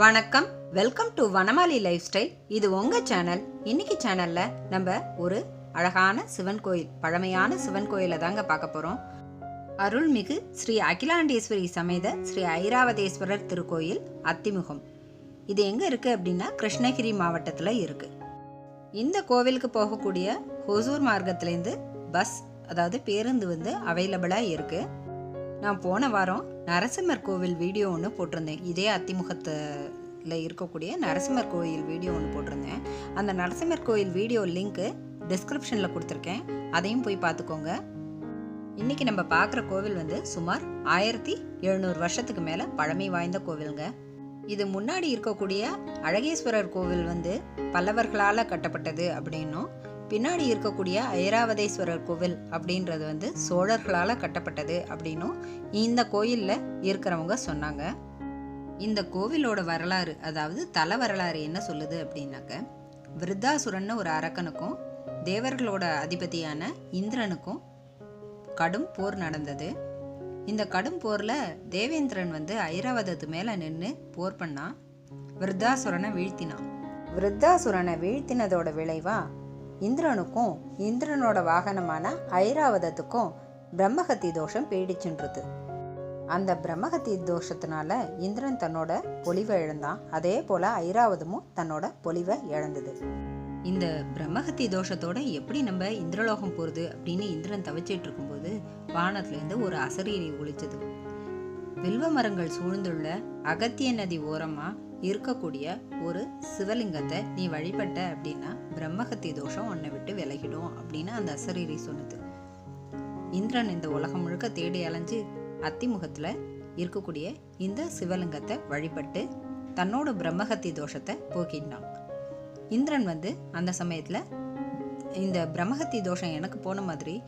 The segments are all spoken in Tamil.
வணக்கம். Welcome to Vanamali life style இது உங்க சேனல் இன்னைக்கு சேனல்ல நம்ம ஒரு அழகான சிவன் கோயில் பழமையான சிவன் கோயிலை தாங்க பார்க்க போறோம். அருள்மிகு ஸ்ரீ அகிலாண்டேஸ்வரி சமேத ஸ்ரீ ஐராவதேஸ்வரர் திருக்கோயில் அத்திமுகம். இது எங்க இருக்கு அப்படின்னா கிருஷ்ணகிரி மாவட்டத்தில் இருக்கு. இந்த கோவிலுக்கு போகக்கூடிய ஹொசூர் மார்க்கத்திலேருந்து பஸ் அதாவது பேருந்து வந்து அவைலபிளாக இருக்குது நான் போன வாரம் நரசிம்மர் கோவில் வீடியோ ஒன்று போட்டிருந்தேன். இதே அத்திமுகத்தில் இருக்கக்கூடிய நரசிம்மர் கோயில் வீடியோ ஒன்று போட்டிருந்தேன். அந்த நரசிம்மர் கோயில் வீடியோ லிங்க்கு டிஸ்கிரிப்ஷனில் கொடுத்துருக்கேன். அதையும் போய் பார்த்துக்கோங்க. இன்றைக்கி நம்ம பார்க்குற கோவில் வந்து சுமார் ஆயிரத்தி எழுநூறு வருஷத்துக்கு மேலே பழமை வாய்ந்த கோவிலுங்க. இது முன்னாடி இருக்கக்கூடிய அழகேஸ்வரர் கோவில் வந்து பல்லவர்களால் கட்டப்பட்டது அப்படின்னும் பின்னாடி இருக்கக்கூடிய ஐராவதேஸ்வரர் கோவில் அப்படின்றது வந்து சோழர்களால் கட்டப்பட்டது அப்படின்னும் இந்த கோயிலில் இருக்கிறவங்க சொன்னாங்க. இந்த கோவிலோட வரலாறு அதாவது தல வரலாறு என்ன சொல்லுது அப்படின்னாக்க விருத்தாசுரன்னு ஒரு அரக்கனுக்கும் தேவர்களோட அதிபதியான இந்திரனுக்கும் கடும் போர் நடந்தது. இந்த கடும் போரில் தேவேந்திரன் வந்து ஐராவதத்து மேலே நின்று போர் பண்ணா விருத்தாசுரனை வீழ்த்தினான். விருத்தாசுரனை வீழ்த்தினதோட விளைவா இந்திரனுக்கும் இந்திரனோட வாகனமான ஐராவதத்துக்கும் பிரம்மஹத்தி தோஷம் பீடிச்சுன்றது. அந்த பிரம்மஹத்தி தோஷத்தினால இந்திரன் தன்னோட பொலிவை இழந்தான். அதே போல ஐராவதமும் தன்னோட பொலிவை இழந்தது. இந்த பிரம்மஹத்தி தோஷத்தோட எப்படி நம்ம இந்திரலோகம் போகிறது அப்படின்னு இந்திரன் தவிச்சிட்டு இருக்கும்போது வானத்துலேருந்து ஒரு அசரீரி ஒழிச்சது வில்வ மரங்கள் சூழ்ந்துள்ள அகத்திய நதி ஓரமாக இருக்கக்கூடிய ஒரு சிவலிங்கத்தை நீ வழிபட்ட அப்படின்னா பிரம்மஹத்தி தோஷம் உன்னை விட்டு விலகிடும் அப்படின்னு அந்த அசரீரி சொன்னது. இந்திரன் இந்த உலகம் முழுக்க தேடி அலைஞ்சு அத்திமுகத்தில் இருக்கக்கூடிய இந்த சிவலிங்கத்தை வழிபட்டு தன்னோட பிரம்மஹத்தி தோஷத்தை போக்கிட்டான். இந்திரன் வந்து அந்த சமயத்தில் இந்த பிரம்மஹத்தி தோஷம் எனக்கு போன மாதிரி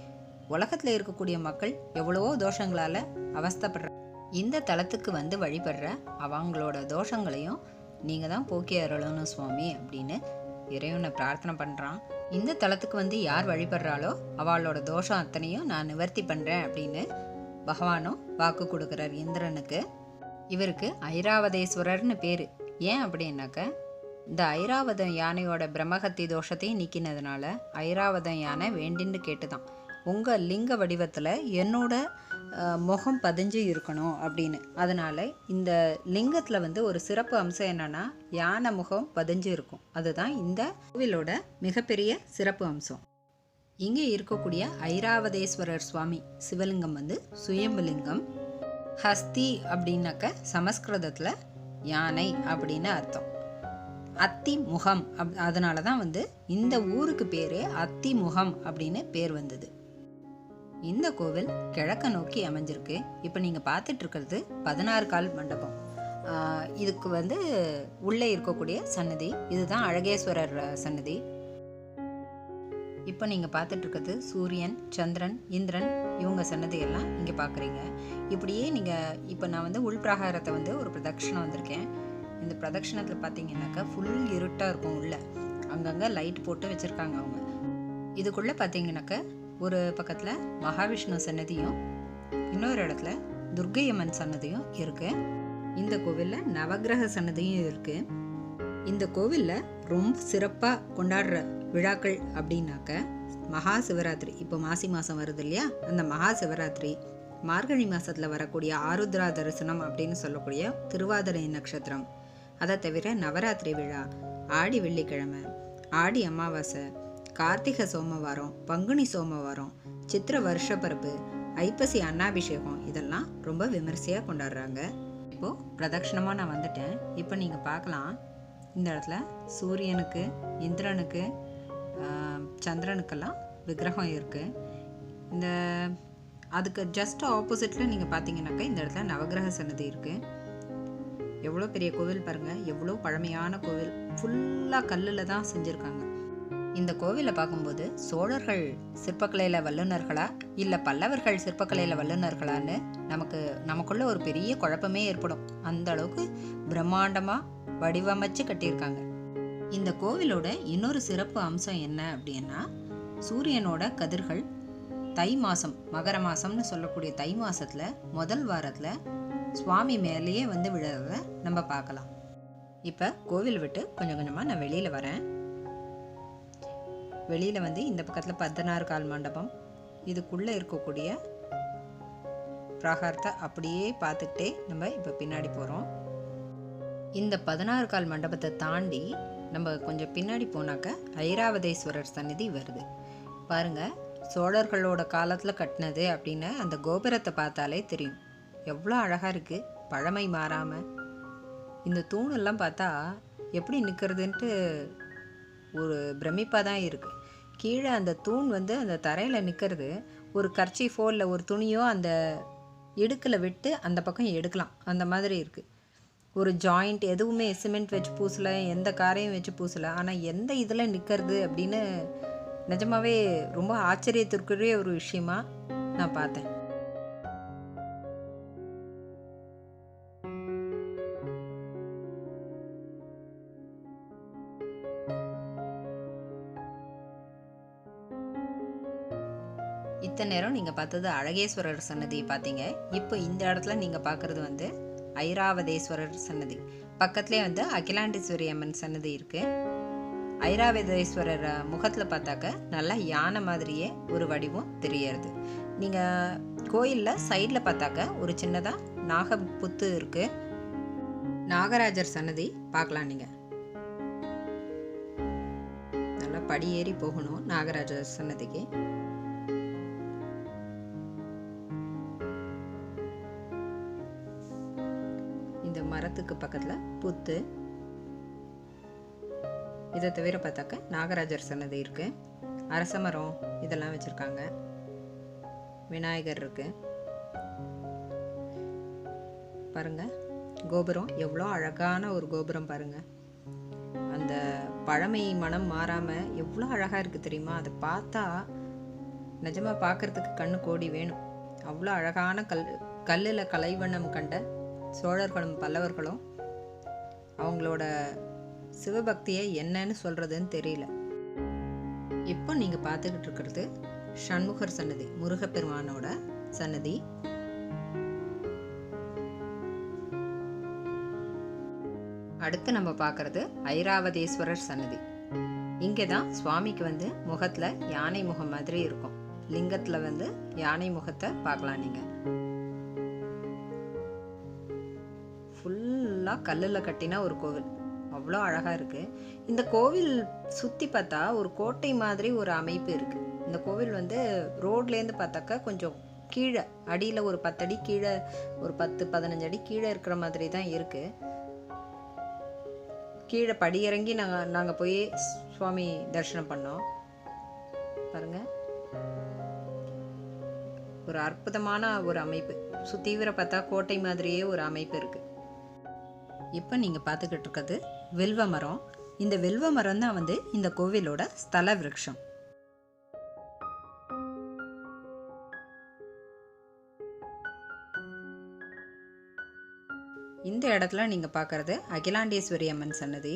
உலகத்தில் இருக்கக்கூடிய மக்கள் எவ்வளவோ தோஷங்களால் அவஸ்தப்படுற இந்த தலத்துக்கு வந்து வழிபடுற அவங்களோட தோஷங்களையும் நீங்கள் தான் போக்கி அருளணும் சுவாமி அப்படின்னு இறைவனை பிரார்த்தனை பண்ணுறான் இந்த தலத்துக்கு வந்து யார் வழிபடுறாளோ அவளோட தோஷம் அத்தனையும் நான் நிவர்த்தி பண்ணுறேன் அப்படின்னு பகவானும் வாக்கு கொடுக்குறார் இந்திரனுக்கு. இவருக்கு ஐராவதேஸ்வரர்னு பேர். ஏன் அப்படின்னாக்க இந்த ஐராவதம் யானையோட பிரம்மஹத்தி தோஷத்தையும் நீக்கினதுனால ஐராவதம் யானை வேண்டின்னு கேட்டுதான். உங்கள் லிங்க வடிவத்தில் என்னோட முகம் பதிஞ்சு இருக்கணும் அப்படின்னு. அதனால் இந்த லிங்கத்தில் வந்து ஒரு சிறப்பு அம்சம் என்னன்னா யானை முகம் பதிஞ்சு இருக்கும். அதுதான் இந்த கோவிலோட மிகப்பெரிய சிறப்பு அம்சம். இங்கே இருக்கக்கூடிய ஐராவதேஸ்வரர் சுவாமி சிவலிங்கம் வந்து சுயம்புலிங்கம். ஹஸ்தி அப்படின்னாக்க சமஸ்கிருதத்தில் யானை அப்படின்னு அர்த்தம். அத்தி முகம் அப் அதனால தான் வந்து இந்த ஊருக்கு பேரே அத்தி முகம் அப்படின்னு பேர் வந்தது. இந்த கோவில் கிழக்க நோக்கி அமைஞ்சிருக்கு. இப்போ நீங்கள் பார்த்துட்டு இருக்கிறது பதினாறு கால் மண்டபம். இதுக்கு வந்து உள்ளே இருக்கக்கூடிய சன்னதி. இதுதான் அழகேஸ்வரர் சன்னதி. இப்போ நீங்கள் பார்த்துட்டு இருக்கிறது சூரியன் சந்திரன் இந்திரன் இவங்க சன்னதியெல்லாம் இங்கே பார்க்குறீங்க. இப்படியே நீங்கள் இப்போ நான் வந்து உள்பிரகாரத்தை வந்து ஒரு பிரதட்சணம் வந்திருக்கேன். இந்த பிரதட்சணத்தில் பார்த்தீங்கன்னாக்கா ஃபுல் இருட்டாக இருக்கும் உள்ள. அங்கங்கே லைட் போட்டு வச்சுருக்காங்க அவங்க. இதுக்குள்ளே பார்த்தீங்கன்னாக்கா ஒரு பக்கத்தில் மகாவிஷ்ணு சன்னதியும் இன்னொரு இடத்துல துர்க்கை அம்மன் சன்னதியும் இருக்கு. இந்த கோவிலில் நவக்கிரக சன்னதியும் இருக்கு. இந்த கோவிலில் ரொம்ப சிறப்பாக கொண்டாடுற விழாக்கள் அப்படின்னாக்க மகா சிவராத்திரி இப்போ மாசி மாதம் வருது இல்லையா? அந்த மகா சிவராத்திரி மார்கழி மாதத்தில் வரக்கூடிய ஆருத்ரா தரிசனம் அப்படின்னு சொல்லக்கூடிய திருவாதிரை நட்சத்திரம். அதை தவிர நவராத்திரி விழா ஆடி வெள்ளிக்கிழமை ஆடி அமாவாசை கார்த்திகை சோமவாரம் பங்குனி சோமவாரம் சித்திர வருஷப்பரப்பு ஐப்பசி அன்னாபிஷேகம் இதெல்லாம் ரொம்ப விமரிசையாக கொண்டாடுறாங்க. இப்போது பிரதட்சணமாக நான் வந்துட்டேன். இப்போ நீங்கள் பார்க்கலாம். இந்த இடத்துல சூரியனுக்கு இந்திரனுக்கு சந்திரனுக்கெல்லாம் விக்கிரகம் இருக்குது இந்த அதுக்கு ஜஸ்ட் ஆப்போசிட்டில் நீங்கள் பார்த்தீங்கன்னாக்கா இந்த இடத்துல நவக்கிரக சன்னதி இருக்குது எவ்வளோ பெரிய கோவில் பாருங்கள் எவ்வளோ பழமையான கோவில். ஃபுல்லாக கல்லில் தான் செஞ்சுருக்காங்க. இந்த கோவிலை பார்க்கும்போது சோழர்கள் சிற்பக்கலையில் வல்லுநர்களா இல்லை பல்லவர்கள் சிற்பக்கலையில் வல்லுநர்களான்னு நமக்கு நமக்குள்ள ஒரு பெரிய குழப்பமே ஏற்படும். அந்த அளவுக்கு பிரம்மாண்டமாக வடிவமைச்சு கட்டியிருக்காங்க. இந்த கோவிலோட இன்னொரு சிறப்பு அம்சம் என்ன அப்படின்னா சூரியனோட கதிர்கள் தை மாதம் மகர மாதம்னு சொல்லக்கூடிய தை மாதத்தில் முதல் வாரத்தில் சுவாமி மேலேயே வந்து விழுறத நம்ம பார்க்கலாம். இப்போ கோவில் விட்டு கொஞ்சம் கொஞ்சமாக நான் வெளியில் வரேன். வெளியில் வந்து இந்த பக்கத்தில் பதினாறு கால் மண்டபம். இதுக்குள்ளே இருக்கக்கூடிய பிராகாரத்தை அப்படியே பார்த்துக்கிட்டே நம்ம இப்போ பின்னாடி போகிறோம் இந்த பதினாறு கால் மண்டபத்தை தாண்டி நம்ம கொஞ்சம் பின்னாடி போனாக்க ஐராவதேஸ்வரர் சந்நிதி வருது. பாருங்கள் சோழர்களோட காலத்தில் கட்டினது அப்படின்னு அந்த கோபுரத்தை பார்த்தாலே தெரியும். எவ்வளோ அழகாக இருக்குது பழமை மாறாமல் இந்த தூணெல்லாம் பார்த்தா எப்படி நிற்கிறதுன்ட்டு ஒரு பிரமிப்பாக தான் இருக்குது கீழே அந்த தூண் வந்து அந்த தரையில் நிற்கிறது ஒரு கர்ச்சீஃபோ இல்லை ஒரு துணியோ அந்த இடுக்கில் விட்டு அந்த பக்கம் எடுக்கலாம். அந்த மாதிரி இருக்குது ஒரு ஜாயிண்ட் எதுவுமே சிமெண்ட் வச்சு பூசலை எந்த காரையும் வச்சு பூசலை. ஆனால் எந்த இதில் நிற்கிறது அப்படின்னு நிஜமாவே ரொம்ப ஆச்சரியத்திற்குரிய ஒரு விஷயமா நான் பார்த்தேன். நீங்கள் பார்த்தது அழகேஸ்வரர் சன்னதி பார்த்தீங்க இப்போ இந்த இடத்துல நீங்கள் பார்க்குறது வந்து ஐராவதேஸ்வரர் சன்னதி. பக்கத்துலேயே வந்து அகிலாண்டேஸ்வரி அம்மன் சன்னதி இருக்குது ஐராவதேஸ்வரர் முகத்தில் பார்த்தாக்க நல்லா யானை மாதிரியே ஒரு வடிவம் தெரியறது. நீங்கள் கோயிலில் சைடில் பார்த்தாக்க ஒரு சின்னதாக நாக புத்து இருக்குது நாகராஜர் சன்னதி பார்க்கலாம் நீங்கள் நல்லா படி ஏறி போகணும் நாகராஜர் சன்னதிக்கு. மரத்துக்கு பக்கத்தில் புத்து. இதை தவிர பார்த்தாக்க நாகராஜர் சன்னதி இருக்குது அரச மரம் இதெல்லாம் வச்சுருக்காங்க. விநாயகர் இருக்குது பாருங்கள் கோபுரம் எவ்வளோ அழகான ஒரு கோபுரம் பாருங்கள் அந்த பழமை மனம் மாறாமல் எவ்வளோ அழகாக இருக்குது தெரியுமா? அதை பார்த்தா நிஜமாக பார்க்கறதுக்கு கண்ணு கோடி வேணும். அவ்வளோ அழகான கல் கல்லில் கலைவண்ணம் கண்ட சோழர்களும் பல்லவர்களும் அவங்களோட சிவபக்தியை என்னன்னு சொல்கிறதுன்னு தெரியல. இப்போ நீங்கள் பார்த்துக்கிட்டு இருக்கிறது சண்முகர் சன்னதி முருகப்பெருமானோட சன்னதி. அடுத்து நம்ம பார்க்குறது ஐராவதேஸ்வரர் சன்னதி. இங்கே தான் சுவாமிக்கு வந்து முகத்தில் யானை முகம் மாதிரி இருக்கும். லிங்கத்தில் வந்து யானை முகத்தை பார்க்கலாம் நீங்கள் ஃபுல்லாக கல்லில் கட்டின ஒரு கோவில். அவ்வளோ அழகாக இருக்குது இந்த கோவில் சுற்றி பார்த்தா ஒரு கோட்டை மாதிரி ஒரு அமைப்பு இருக்குது இந்த கோவில் வந்து ரோட்லேருந்து பார்த்தாக்கா கொஞ்சம் கீழே அடியில் ஒரு பத்தடி கீழே ஒரு பத்து பதினஞ்சு அடி கீழே இருக்கிற மாதிரி தான் இருக்குது கீழே படியிறங்கி நாங்கள் நாங்கள் போய் சுவாமி தரிசனம் பண்ணோம். பாருங்கள் ஒரு அற்புதமான ஒரு அமைப்பு. சுத்தீவிர பார்த்தா கோட்டை மாதிரியே ஒரு அமைப்பு இருக்குது இப்போ நீங்கள் பார்த்துக்கிட்டு இருக்கிறது வெல்வ மரம். இந்த வெல்வ மரம் தான் வந்து இந்த கோவிலோட ஸ்தல விரக்ஷம் இந்த இடத்துல நீங்கள் பார்க்குறது அகிலாண்டேஸ்வரி அம்மன் சன்னதி.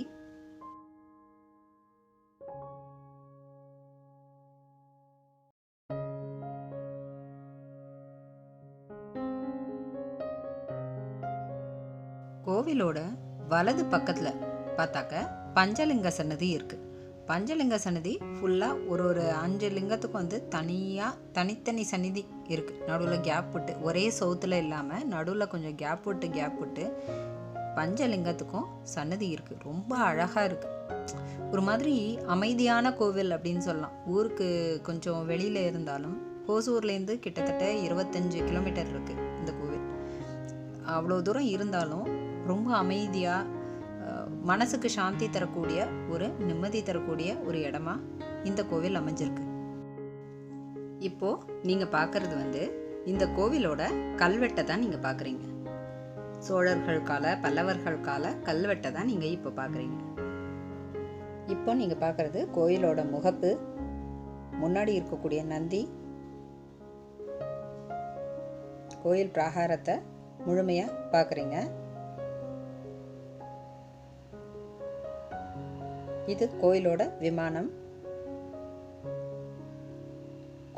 கோவிலோட வலது பக்கத்தில் பார்த்தாக்க பஞ்சலிங்க சன்னதி இருக்குது பஞ்சலிங்க சன்னதி ஃபுல்லாக ஒரு ஒரு அஞ்சு லிங்கத்துக்கும் வந்து தனியாக தனித்தனி சன்னதி இருக்குது நடுவில் கேப் விட்டு ஒரே சவுத்தில் இல்லாமல் நடுவில் கொஞ்சம் கேப் விட்டு கேப் விட்டு பஞ்சலிங்கத்துக்கும் சன்னதி இருக்குது ரொம்ப அழகாக இருக்குது ஒரு மாதிரி அமைதியான கோவில் அப்படின்னு சொல்லலாம். ஊருக்கு கொஞ்சம் வெளியில் இருந்தாலும் ஹோசூர்லேருந்து கிட்டத்தட்ட இருபத்தஞ்சு கிலோமீட்டர் இருக்குது இந்த கோவில். அவ்வளோ தூரம் இருந்தாலும் ரொம்ப அமைதியாக மனசுக்கு சாந்தி தரக்கூடிய ஒரு நிம்மதி தரக்கூடிய ஒரு இடமா இந்த கோவில் அமைஞ்சிருக்கு. இப்போ நீங்கள் பார்க்குறது வந்து இந்த கோவிலோட கல்வெட்டை தான் நீங்கள் பார்க்குறீங்க சோழர்கள் கால பல்லவர்கள் கால கல்வெட்டை தான் நீங்கள் இப்போ பார்க்குறீங்க இப்போ நீங்கள் பார்க்குறது கோயிலோட முகப்பு முன்னாடி இருக்கக்கூடிய நந்தி கோயில் பிராகாரத்தை முழுமையாக பார்க்குறீங்க இது கோயிலோட விமானம்.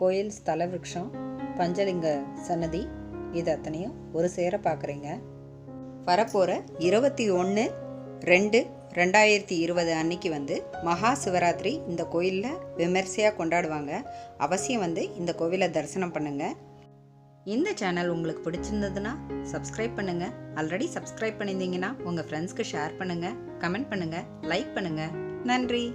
கோயில் ஸ்தல விரக்ஷம் பஞ்சலிங்க சன்னதி இது அத்தனையும் ஒரு சேர பார்க்குறீங்க வரப்போகிற இருபத்தி ஒன்று ரெண்டு ரெண்டாயிரத்தி இருபது அன்னைக்கு வந்து மகா சிவராத்திரி இந்த கோயிலில் விமர்சையாக கொண்டாடுவாங்க. அவசியம் வந்து இந்த கோவிலை தரிசனம் பண்ணுங்கள் இந்த சேனல் உங்களுக்கு பிடிச்சிருந்ததுன்னா சப்ஸ்கிரைப் பண்ணுங்கள் ஆல்ரெடி சப்ஸ்கிரைப் பண்ணியிருந்தீங்கன்னா உங்கள் ஃப்ரெண்ட்ஸ்க்கு ஷேர் பண்ணுங்கள் கமெண்ட் பண்ணுங்கள் லைக் பண்ணுங்கள் நன்றி.